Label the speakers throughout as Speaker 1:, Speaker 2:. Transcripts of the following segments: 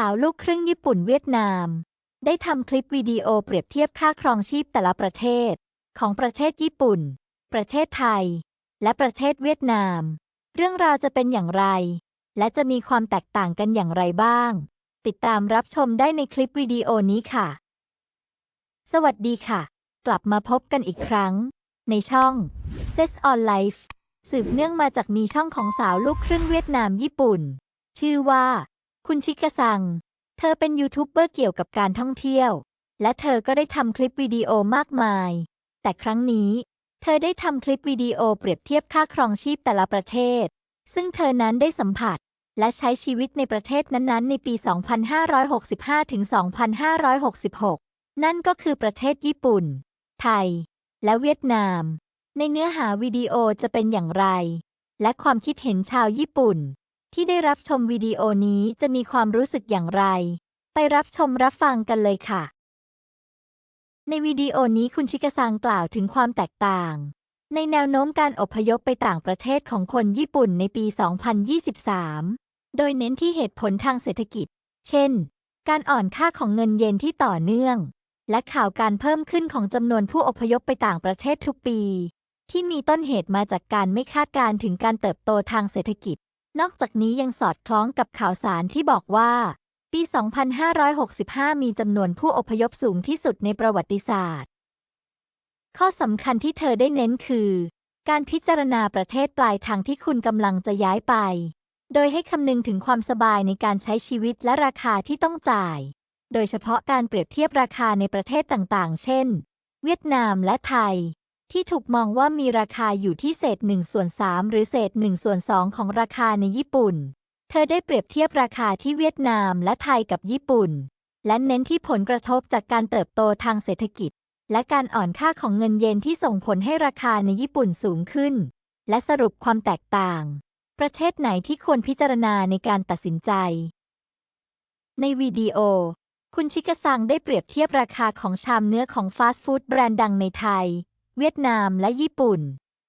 Speaker 1: สาวลูกครึ่งญี่ปุ่นเวียดนาม ได้ทำคลิปวิดีโอเปรียบเทียบค่าครองชีพแต่ละประเทศ ของประเทศญี่ปุ่น ประเทศไทย และประเทศเวียดนาม เรื่องราวจะเป็นอย่างไร และจะมีความแตกต่างกันอย่างไรบ้าง ติดตามรับชมได้ในคลิปวิดีโอนี้ค่ะ สวัสดีค่ะ กลับมาพบกันอีกครั้ง ในช่อง s e s on Life สืบเนื่องมาจากมีช่องของสาวลูกครึ่งเวียดนามญี่ปุ่น ชื่อว่า คุณชิกะซัง เธอเป็นยูทูบเบอร์เกี่ยวกับการท่องเที่ยว และเธอก็ได้ทำคลิปวิดีโอมากมาย แต่ครั้งนี้ เธอได้ทำคลิปวิดีโอเปรียบเทียบค่าครองชีพแต่ละประเทศ ซึ่งเธอนั้นได้สัมผัส และใช้ชีวิตในประเทศนั้นๆ ในปี 2565 ถึง 2566 นั่นก็คือประเทศญี่ปุ่น ไทย และเวียดนาม ในเนื้อหาวิดีโอจะเป็นอย่างไร และความคิดเห็นชาวญี่ปุ่น ที่ได้รับชมวิดีโอนี้จะมีความรู้สึกอย่างไร ไปรับชมรับฟังกันเลยค่ะ ในวิดีโอนี้คุณชิกะซังกล่าวถึงความแตกต่าง ในแนวโน้มการอพยพไปต่างประเทศของคนญี่ปุ่นในปี 2023 โดยเน้นที่เหตุผลทางเศรษฐกิจ เช่น การอ่อนค่าของเงินเยนที่ต่อเนื่อง และข่าวการเพิ่มขึ้นของจำนวนผู้อพยพไปต่างประเทศทุกปีที่มีต้นเหตุมาจากการไม่คาดการณ์ถึงการเติบโตทางเศรษฐกิจ นอกจากนี้ยังสอดคล้องกับข่าวสารที่บอกว่า ปี 2565 มีจำนวนผู้อพยพสูงที่สุดในประวัติศาสตร์ ข้อสำคัญที่เธอได้เน้นคือ การพิจารณาประเทศปลายทางที่คุณกำลังจะย้ายไป โดยให้คำนึงถึงความสบายในการใช้ชีวิตและราคาที่ต้องจ่าย โดยเฉพาะการเปรียบเทียบราคาในประเทศต่างๆ เช่น เวียดนามและไทย ที่ถูกมองว่ามีราคาอยู่ที่เศษ1ส่วน3หรือเศษ1ส่วน2ของราคาในญี่ปุ่น เธอได้เปรียบเทียบราคาที่เวียดนามและไทยกับญี่ปุ่น และเน้นที่ผลกระทบจากการเติบโตทางเศรษฐกิจ และการอ่อนค่าของเงินเยนที่ส่งผลให้ราคาในญี่ปุ่นสูงขึ้น และสรุปความแตกต่าง ประเทศไหนที่ควรพิจารณาในการตัดสินใจ ในวิดีโอคุณชิกะซังได้เปรียบเทียบราคาของชามเนื้อของฟาสต์ฟู้ดแบรนด์ดังในไทย เวียดนามและญี่ปุ่น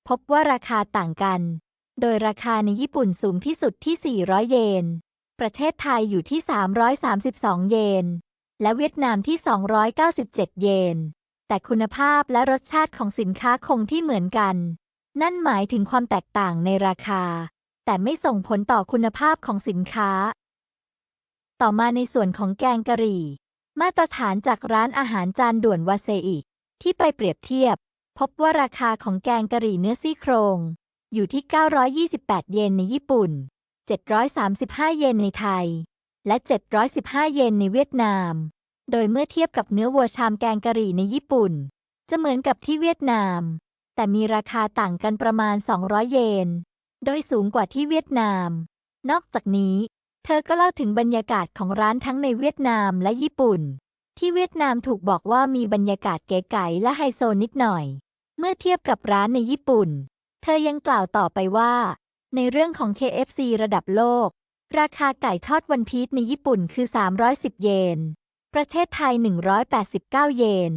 Speaker 1: พบว่าราคาต่างกัน โดยราคาในญี่ปุ่นสูงที่สุดที่ 400 เยน ประเทศไทยอยู่ที่ 332 เยน และเวียดนามที่ 297 เยน แต่คุณภาพและรสชาติของสินค้าคงที่เหมือนกัน นั่นหมายถึงความแตกต่างในราคา แต่ไม่ส่งผลต่อคุณภาพของสินค้า ต่อมาในส่วนของแกงกะหรี่ มาตรฐานจากร้านอาหารจานด่วนวาเซอิที่ไปเปรียบเทียบ พบว่าราคาของแกงกะหรี่เนื้อซี่โครง อยู่ที่ 928 เยนในญี่ปุ่น 735 เยนในไทย และ 715 เยนในเวียดนาม โดยเมื่อเทียบกับเนื้อวัวชามแกงกะหรี่ในญี่ปุ่น จะเหมือนกับที่เวียดนาม แต่มีราคาต่างกันประมาณ 200 เยน โดยสูงกว่าที่เวียดนาม นอกจากนี้ เธอก็เล่าถึงบรรยากาศของร้านทั้งในเวียดนามและญี่ปุ่นที่เวียดนามถูกบอกว่ามีบรรยากาศเก๋ไก๋และไฮโซนิดหน่อย เมื่อเทียบกับร้านในญี่ปุ่น เธอยังกล่าวต่อไปว่า ในเรื่องของ KFC ระดับโลก ราคาไก่ทอดวันพีชในญี่ปุ่นคือ 310 เยน ประเทศไทย 189 เยน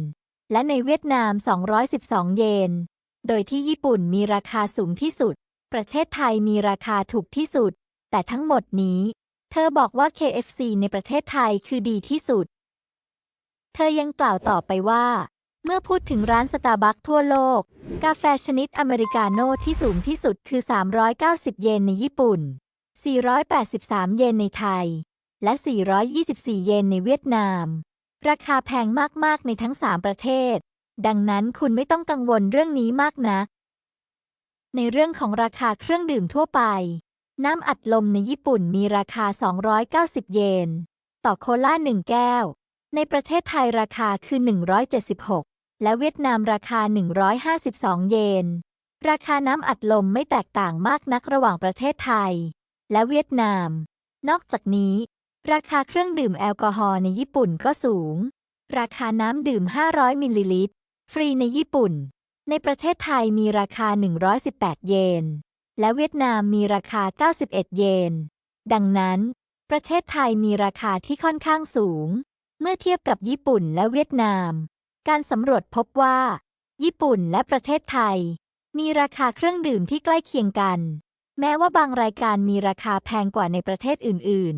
Speaker 1: และในเวียดนาม 212 เยน โดยที่ญี่ปุ่นมีราคาสูงที่สุด ประเทศไทยมีราคาถูกที่สุด แต่ทั้งหมดนี้ เธอบอกว่า KFC ในประเทศไทยคือดีที่สุด เธอยังกล่าวต่อไปว่า เมื่อพูดถึงร้านสตาร์บัคทั่วโลก กาแฟชนิดอเมริกาโน่ที่สูงที่สุดคือ 390 เยนในญี่ปุ่น 483 เยนในไทย และ 424 เยนในเวียดนาม ราคาแพงมาก ๆ ในทั้ง 3 ประเทศ ดังนั้นคุณไม่ต้องกังวลเรื่องนี้มากนัก ในเรื่องของราคาเครื่องดื่มทั่วไป น้ำอัดลมในญี่ปุ่นมีราคา 290 เยน ต่อโคลา1แก้ว ในประเทศไทยราคาคือ 176 และเวียดนามราคา 152 เยน ราคาน้ำอัดลมไม่แตกต่างมากนักระหว่างประเทศไทย และเวียดนาม นอกจากนี้ ราคาเครื่องดื่มแอลกอฮอล์ในญี่ปุ่นก็สูง ราคาน้ำดื่ม 500 มิลลิลิตร ฟรีในญี่ปุ่น ในประเทศไทยมีราคา 118 เยน และเวียดนามมีราคา 91 เยน ดังนั้น ประเทศไทยมีราคาที่ค่อนข้างสูง เมื่อเทียบกับญี่ปุ่นและเวียดนาม การสำรวจพบว่า ญี่ปุ่นและประเทศไทย มีราคาเครื่องดื่มที่ใกล้เคียงกัน แม้ว่าบางรายการมีราคาแพงกว่าในประเทศอื่น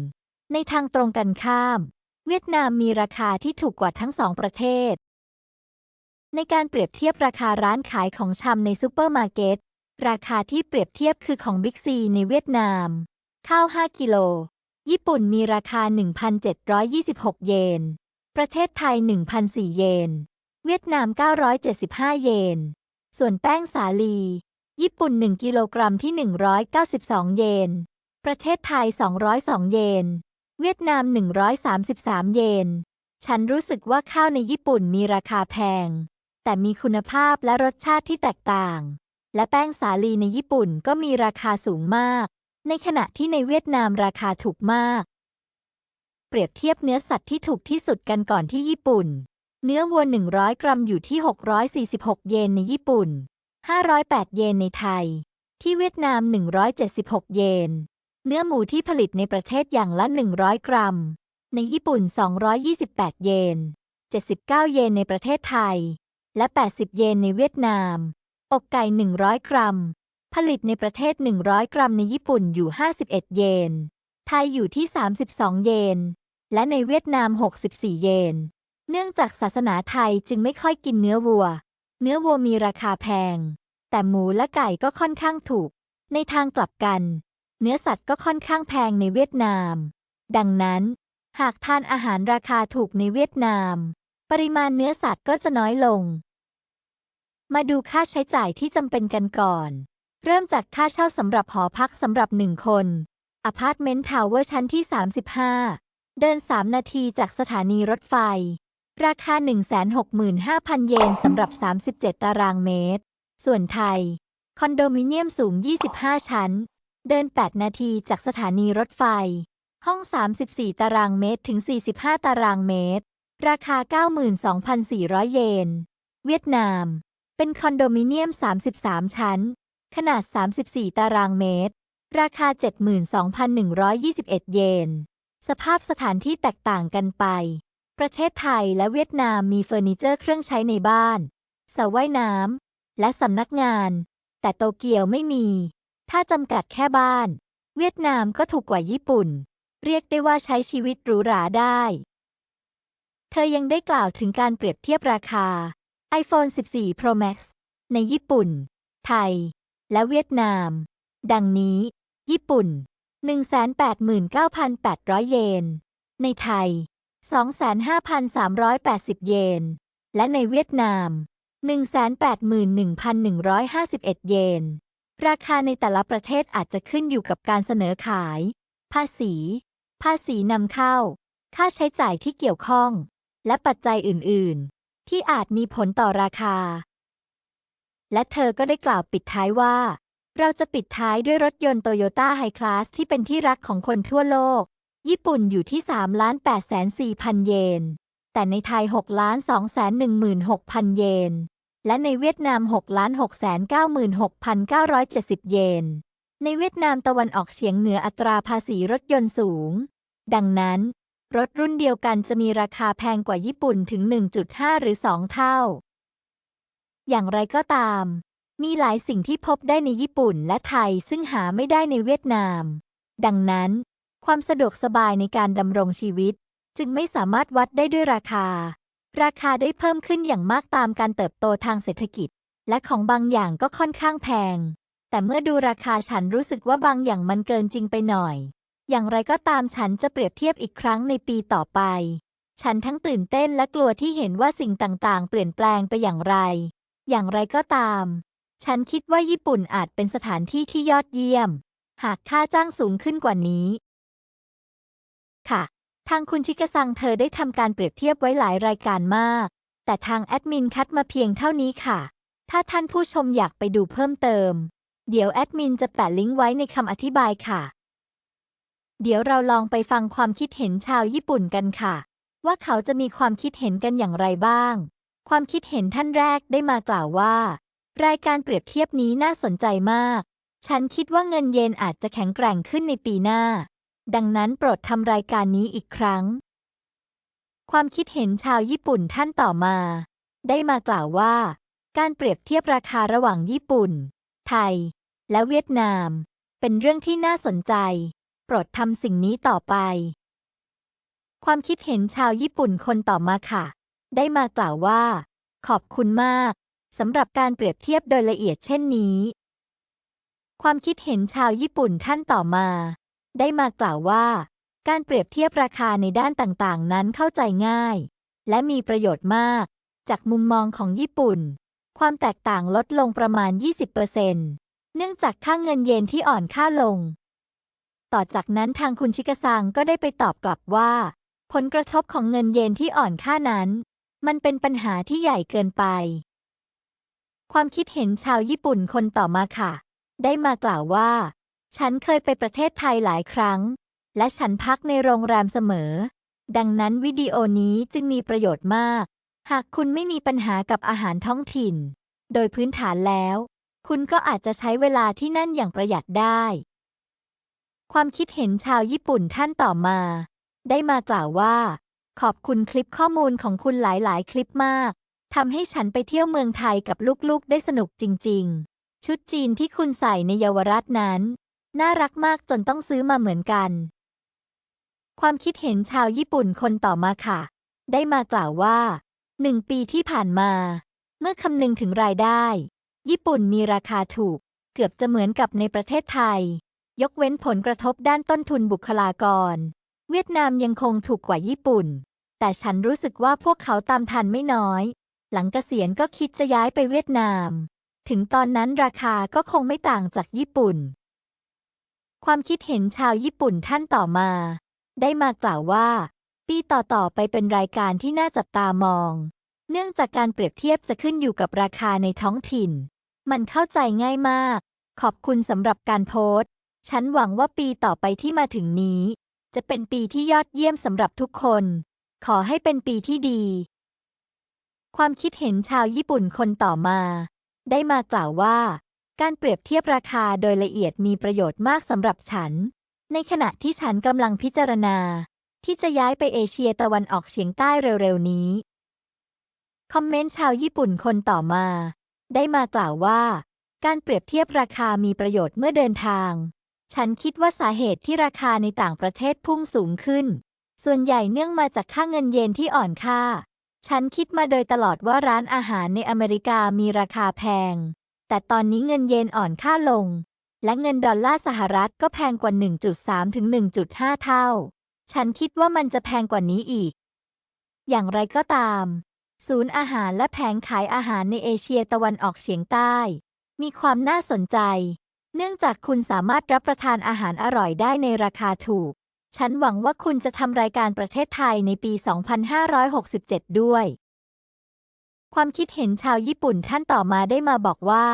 Speaker 1: ในทางตรงกันข้าม เวียดนามมีราคาที่ถูกกว่าทั้งสองประเทศ ในการเปรียบเทียบราคาร้านขายของชำในซูเปอร์มาร์เก็ตราคาที่เปรียบเทียบคือของบิ๊กซีในเวียดนาม ข้าว 5 กิโล ญี่ปุ่นมีราคา 1,726 เยน ประเทศไทย 1,004 เยน เวียดนาม 975 เยน ส่วนแป้งสาลี ญี่ปุ่น 1 กิโลกรัมที่ 192 เยน ประเทศไทย 202 เยน เวียดนาม 133 เยน ฉันรู้สึกว่าข้าวในญี่ปุ่นมีราคาแพง แต่มีคุณภาพและรสชาติที่แตกต่าง และแป้งสาลีในญี่ปุ่นก็มีราคาสูงมาก ในขณะที่ในเวียดนามราคาถูกมาก เปรียบเทียบเนื้อสัตว์ที่ถูกที่สุดกันก่อนที่ญี่ปุ่น เนื้อวัว 100 กรัมอยู่ที่ 646 เยนในญี่ปุ่น 508 เยนในไทย ที่เวียดนาม 176 เยน เนื้อหมูที่ผลิตในประเทศอย่างละ 100 กรัม ในญี่ปุ่น 228 เยน 79 เยนในประเทศไทย และ 80 เยนในเวียดนาม อกไก่ 100 กรัม ผลิตในประเทศ 100 กรัมในญี่ปุ่นอยู่ 51 เยน ไทยอยู่ที่ 32 เยน และในเวียดนาม 64 เยน เนื่องจากศาสนาไทยจึงไม่ค่อยกินเนื้อวัว เนื้อวัวมีราคาแพง แต่หมูและไก่ก็ค่อนข้างถูก ในทางกลับกัน เนื้อสัตว์ก็ค่อนข้างแพงในเวียดนาม ดังนั้น หากทานอาหารราคาถูกในเวียดนาม ปริมาณเนื้อสัตว์ก็จะน้อยลง มาดูค่าใช้จ่ายที่จำเป็นกันก่อน เริ่มจากค่าเช่าสำหรับหอพักสำหรับหนึ่งคนอพาร์ตเมนต์ทาวเวอร์ชั้นที่ 35 เดิน 3 นาทีจากสถานีรถไฟ ราคา 165,000 เยนสำหรับ 37 ตารางเมตร ส่วนไทย คอนโดมิเนียมสูง 25 ชั้น เดิน 8 นาทีจากสถานีรถไฟ ห้อง 34 ตารางเมตรถึง 45 ตารางเมตร ราคา 92,400 เยน เวียดนาม เป็นคอนโดมิเนียม 33 ชั้น ขนาด 34 ตารางเมตร ราคา 72,121 เยน สภาพสถานที่แตกต่างกันไป ประเทศไทยและเวียดนามมีเฟอร์นิเจอร์เครื่องใช้ในบ้านสระว่ายน้ำและสำนักงาน แต่โตเกียวไม่มี ถ้าจำกัดแค่บ้าน เวียดนามก็ถูกกว่าญี่ปุ่น เรียกได้ว่าใช้ชีวิตหรูหราได้ เธอยังได้กล่าวถึงการเปรียบเทียบราคา iPhone 14 Pro Max ในญี่ปุ่น ไทย และเวียดนาม ดังนี้ ญี่ปุ่น 189,800 เยน ในไทย 25,380 เยน และในเวียดนาม 181,151 เยน ราคาในแต่ละประเทศอาจจะขึ้นอยู่กับการเสนอขาย ภาษี ภาษีนำเข้า ค่าใช้จ่ายที่เกี่ยวข้อง และปัจจัยอื่น ๆ ที่อาจมีผลต่อราคา และเธอก็ได้กล่าวปิดท้ายว่า เราจะปิดท้ายด้วยรถยนต์โตโยต้าไฮคลาสที่เป็นที่รักของคนทั่วโลก ญี่ปุ่นอยู่ที่3ล้าน8แสน4พันเยน แต่ในไทย6ล้าน2แสน16พันเยน และในเวียดนาม6ล้าน6แสน96,970 เยน ในเวียดนามตะวันออกเฉียงเหนืออัตราภาษีรถยนต์สูง ดังนั้น รถรุ่นเดียวกันจะมีราคาแพงกว่าญี่ปุ่นถึง 1.5 หรือ 2 เท่า อย่างไรก็ตาม มีหลายสิ่งที่พบได้ในญี่ปุ่นและไทยซึ่งหาไม่ได้ในเวียดนาม ดังนั้น ความสะดวกสบายในการดำรงชีวิต จึงไม่สามารถวัดได้ด้วยราคา ราคาได้เพิ่มขึ้นอย่างมากตามการเติบโตทางเศรษฐกิจ และของบางอย่างก็ค่อนข้างแพง แต่เมื่อดูราคาฉันรู้สึกว่าบางอย่างมันเกินจริงไปหน่อย อย่างไรก็ตามฉันจะเปรียบเทียบอีกครั้งในปีต่อไป ฉันทั้งตื่นเต้นและกลัวที่เห็นว่าสิ่งต่างๆ เปลี่ยนแปลงไปอย่างไร อย่างไรก็ตาม ฉันคิดว่าญี่ปุ่นอาจเป็นสถานที่ที่ยอดเยี่ยม หากค่าจ้างสูงขึ้นกว่านี้ ค่ะ ทางคุณชิกะซังเธอได้ทำการเปรียบเทียบไว้หลายรายการมาก แต่ทางแอดมินคัดมาเพียงเท่านี้ค่ะ ถ้าท่านผู้ชมอยากไปดูเพิ่มเติม เดี๋ยวแอดมินจะแปะลิงก์ไว้ในคำอธิบายค่ะ เดี๋ยวเราลองไปฟังความคิดเห็นชาวญี่ปุ่นกันค่ะ ว่าเขาจะมีความคิดเห็นกันอย่างไรบ้าง ความคิดเห็นท่านแรกได้มากล่าวว่า รายการเปรียบเทียบนี้น่าสนใจมาก ฉันคิดว่าเงินเยนอาจจะแข็งแกร่งขึ้นในปีหน้า ดังนั้นโปรดทำรายการนี้อีกครั้ง ความคิดเห็นชาวญี่ปุ่นท่านต่อมา ได้มากล่าวว่า การเปรียบเทียบราคาระหว่างญี่ปุ่น ไทย และเวียดนาม เป็นเรื่องที่น่าสนใจ โปรดทำสิ่งนี้ต่อไป ความคิดเห็นชาวญี่ปุ่นคนต่อมาค่ะ ได้มากล่าวว่า ขอบคุณมากสำหรับการเปรียบเทียบโดยละเอียดเช่นนี้ ความคิดเห็นชาวญี่ปุ่นท่านต่อมา ได้มากล่าวว่า การเปรียบเทียบราคาในด้านต่างๆ นั้นเข้าใจง่าย และมีประโยชน์มาก จากมุมมองของญี่ปุ่น ความแตกต่างลดลงประมาณ 20%เเนื่องจากค่าเงินเยนที่อ่อนค่าลง ต่อจากนั้นทางคุณชิกะซังก็ได้ไปตอบกลับว่า ผลกระทบของเงินเยนที่อ่อนค่านั้น มันเป็นปัญหาที่ใหญ่เกินไป ความคิดเห็นชาวญี่ปุ่นคนต่อมาค่ะ ได้มากล่าวว่า ฉันเคยไปประเทศไทยหลายครั้ง และฉันพักในโรงแรมเสมอ ดังนั้นวิดีโอนี้จึงมีประโยชน์มาก หากคุณไม่มีปัญหากับอาหารท้องถิ่น โดยพื้นฐานแล้ว คุณก็อาจจะใช้เวลาที่นั่นอย่างประหยัดได้ ความคิดเห็นชาวญี่ปุ่นท่านต่อมา ได้มากล่าวว่า ขอบคุณคลิปข้อมูลของคุณหลาย ๆ คลิปมากทำให้ฉันไปเที่ยวเมืองไทยกับลูก ๆ ได้สนุกจริง ๆ ชุดจีนที่คุณใส่ในเยาวราชนั้น น่ารักมากจนต้องซื้อมาเหมือนกัน ความคิดเห็นชาวญี่ปุ่นคนต่อมาค่ะ ได้มากล่าวว่าหนึ่งปีที่ผ่านมา เมื่อคำนึงถึงรายได้ ญี่ปุ่นมีราคาถูก เกือบจะเหมือนกับในประเทศไทย ยกเว้นผลกระทบด้านต้นทุนบุคลากร เวียดนามยังคงถูกกว่าญี่ปุ่น แต่ฉันรู้สึกว่าพวกเขาตามทันไม่น้อย หลังเกษียณก็คิดจะย้ายไปเวียดนาม ถึงตอนนั้นราคาก็คงไม่ต่างจากญี่ปุ่น ความคิดเห็นชาวญี่ปุ่นท่านต่อมา ได้มากล่าวว่า ปีต่อๆไปเป็นรายการที่น่าจับตามอง เนื่องจากการเปรียบเทียบจะขึ้นอยู่กับราคาในท้องถิ่น มันเข้าใจง่ายมาก ขอบคุณสำหรับการโพสต์ ฉันหวังว่าปีต่อไปที่มาถึงนี้ จะเป็นปีที่ยอดเยี่ยมสำหรับทุกคน ขอให้เป็นปีที่ดี ความคิดเห็นชาวญี่ปุ่นคนต่อมา ได้มากล่าวว่า การเปรียบเทียบราคาโดยละเอียดมีประโยชน์มากสำหรับฉัน ในขณะที่ฉันกำลังพิจารณา ที่จะย้ายไปเอเชียตะวันออกเฉียงใต้เร็วๆนี้ คอมเมนต์ชาวญี่ปุ่นคนต่อมา ได้มากล่าวว่า การเปรียบเทียบราคามีประโยชน์เมื่อเดินทาง ฉันคิดว่าสาเหตุที่ราคาในต่างประเทศพุ่งสูงขึ้น ส่วนใหญ่เนื่องมาจากค่าเงินเยนที่อ่อนค่า ฉันคิดมาโดยตลอดว่าร้านอาหารในอเมริกามีราคาแพง แต่ตอนนี้เงินเยนอ่อนค่าลง และเงินดอลลาร์สหรัฐก็แพงกว่า 1.3 ถึง 1.5 เท่า ฉันคิดว่ามันจะแพงกว่านี้อีก อย่างไรก็ตาม ศูนย์อาหารและแผงขายอาหารในเอเชียตะวันออกเฉียงใต้ มีความน่าสนใจ เนื่องจากคุณสามารถรับประทานอาหารอร่อยได้ในราคาถูก ฉันหวังว่าคุณจะทำรายการประเทศไทยในปี 2567 ด้วย ความคิดเห็นชาวญี่ปุ่นท่านต่อมาได้มาบอกว่า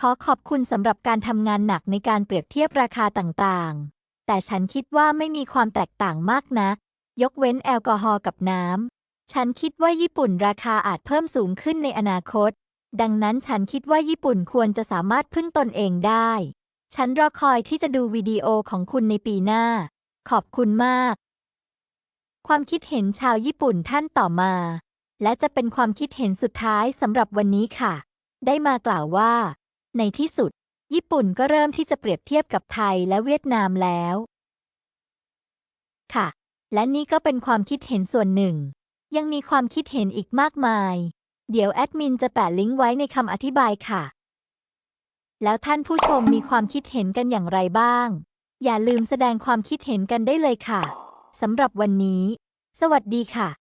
Speaker 1: ขอขอบคุณสำหรับการทำงานหนักในการเปรียบเทียบราคาต่างๆ แต่ฉันคิดว่าไม่มีความแตกต่างมากนัก ยกเว้นแอลกอฮอล์กับน้ำ ฉันคิดว่าญี่ปุ่นราคาอาจเพิ่มสูงขึ้นในอนาคต ดังนั้นฉันคิดว่าญี่ปุ่นควรจะสามารถพึ่งตนเองได้ ฉันรอคอยที่จะดูวิดีโอของคุณในปีหน้า ขอบคุณมาก ความคิดเห็นชาวญี่ปุ่นท่านต่อมา และจะเป็นความคิดเห็นสุดท้ายสำหรับวันนี้ค่ะ ได้มากล่าวว่า ในที่สุด ญี่ปุ่นก็เริ่มที่จะเปรียบเทียบกับไทยและเวียดนามแล้ว ค่ะ และนี่ก็เป็นความคิดเห็นส่วนหนึ่ง ยังมีความคิดเห็นอีกมากมาย เดี๋ยวแอดมินจะแปะลิงก์ไว้ในคำอธิบายค่ะ แล้วท่านผู้ชมมีความคิดเห็นกันอย่างไรบ้าง อย่าลืมแสดงความคิดเห็นกันได้เลยค่ะสำหรับวันนี้ สวัสดีค่ะ